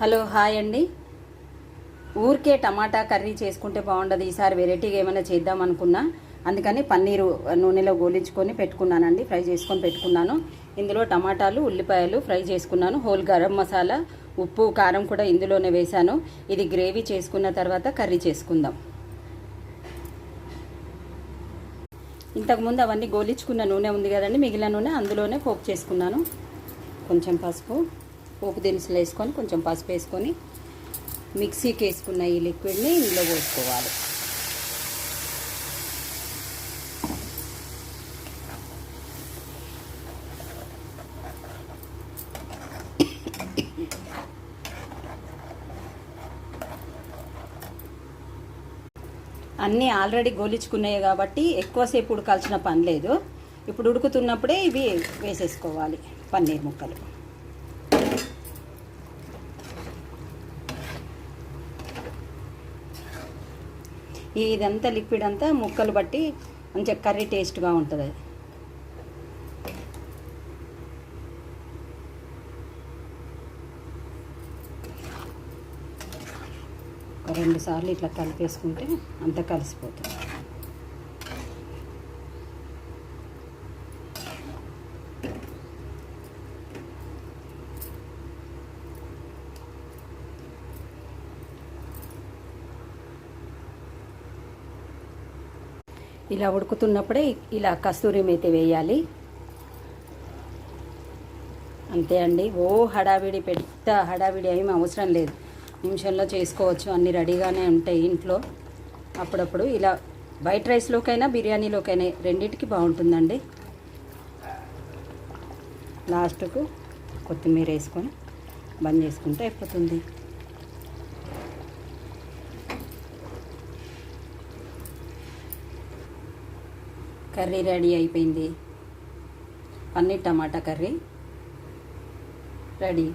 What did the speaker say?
Hello hi అండి. ఊరికే టమాటా curry చేసుకుంటే బాగుండదు. ఈసారి వెరైటీగా ఏమైనా చేద్దాం అనుకున్నా. అందుకని పన్నీరు నూనెలో గోలించుకొని పెట్టుకున్నానండి. ఫ్రై చేసుకొని పెట్టుకున్నాను. ఇందులో టమాటాలు ఉల్లిపాయలు ఫ్రై చేసుకున్నాను. హోల్ గరం మసాలా ఉప్పు కారం కూడా ఇందులోనే వేశాను. ఇది గ్రేవీ చేసుకున్న తర్వాత కర్రీ చేసుకుందాం. ఇంతకుముందు అవన్నీ గోలించుకున్న నూనె ఉంది కదండి మిగిలిన నూనె అందులోనే పోపు చేసుకున్నాను. కొంచెం పసుపు. పోపు దినుసులు వేసుకొని కొంచెం పసుపు వేసుకొని మిక్సీకి వేసుకున్న ఈ లిక్విడ్ని ఇందులో పోసుకోవాలి. అన్నీ ఆల్రెడీ గోలించుకున్నాయి కాబట్టి ఎక్కువసేపు ఉడకాల్సిన పని లేదు. ఇప్పుడు ఉడుకుతున్నప్పుడే ఇవి వేసేసుకోవాలి పన్నీర్ ముక్కలు. ఇదంతా లిక్విడ్ అంతా ముక్కలు బట్టి మంచిగా కర్రీ టేస్ట్గా ఉంటుంది. అది ఒక రెండు సార్లు ఇట్లా కలిపేసుకుంటే అంతా కలిసిపోతుంది. ఇలా ఉడుకుతున్నప్పుడే ఇలా కస్తూరి మేతి వేయాలి. అంతే అండి. ఓ హడావిడి పెద్ద హడావిడి ఏమి అవసరం లేదు. నిమిషంలో చేసుకోవచ్చు. అన్నీ రెడీగానే ఉంటాయి ఇంట్లో. అప్పుడప్పుడు ఇలా వైట్ రైస్లోకైనా బిర్యానీలోకైనా రెండింటికి బాగుంటుందండి. లాస్ట్కు కొత్తిమీర వేసుకొని బంద్ చేసుకుంటే అయిపోతుంది. కర్రీ రెడీ అయిపోయింది. Paneer tomato curry ready.